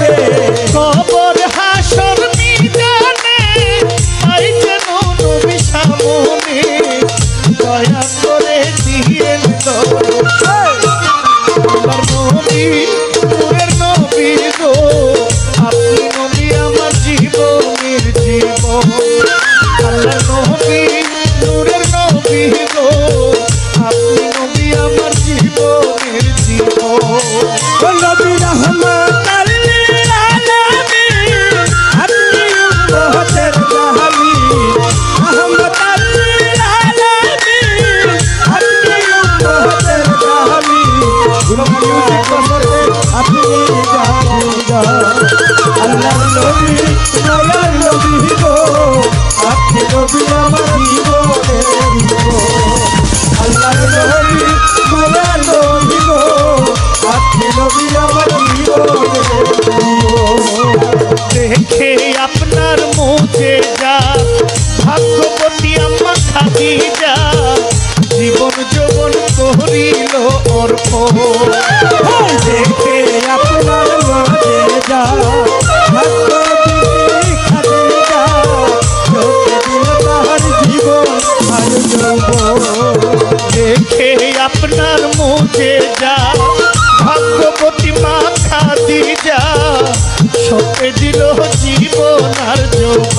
রে ও দেখে আপনার মাঝে যা দেখে আপনার মুখে যা ভাগ্যপতি মাথা দি যা সপে দিল জীবন আর যৌব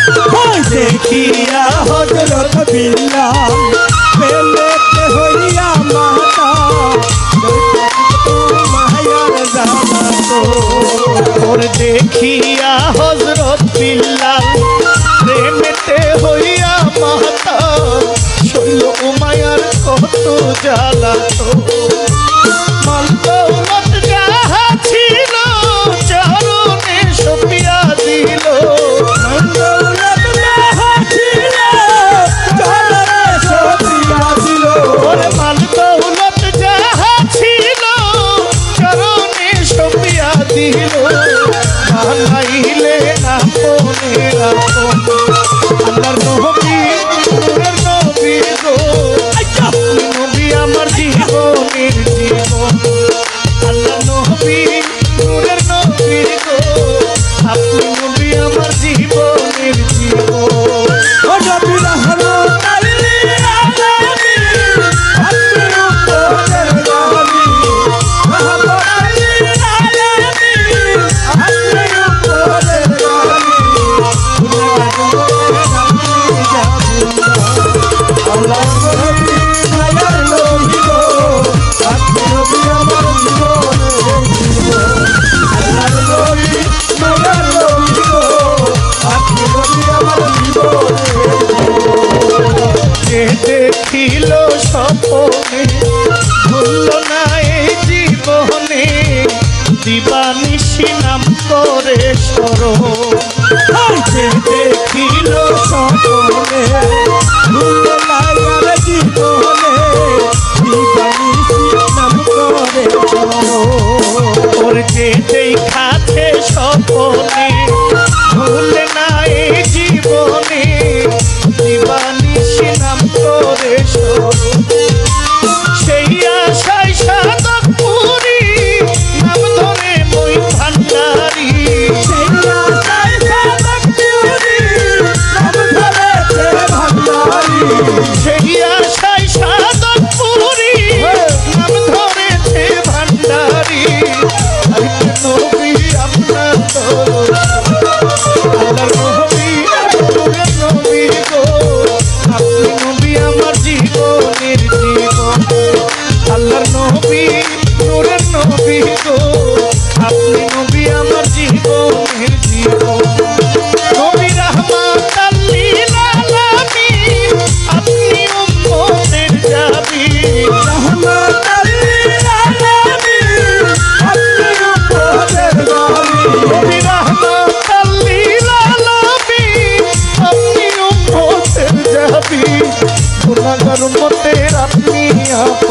দেখিয়া হজরত বিল্লাল প্রেমেতে হইয়া মাতা? মায়ার জানা তোর দেখিয়া হজরত বিল্লাল প্রেমেতে হইয়া মাতা? শৈল মায়ার কত জ্বালা মালতো দিল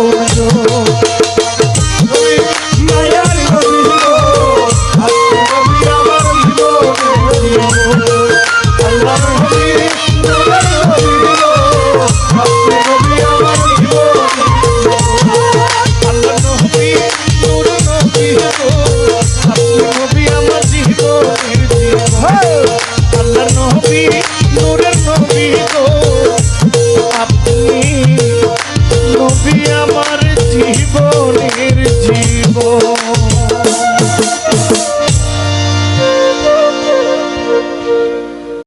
আল্লাহর মতের আপনি আপন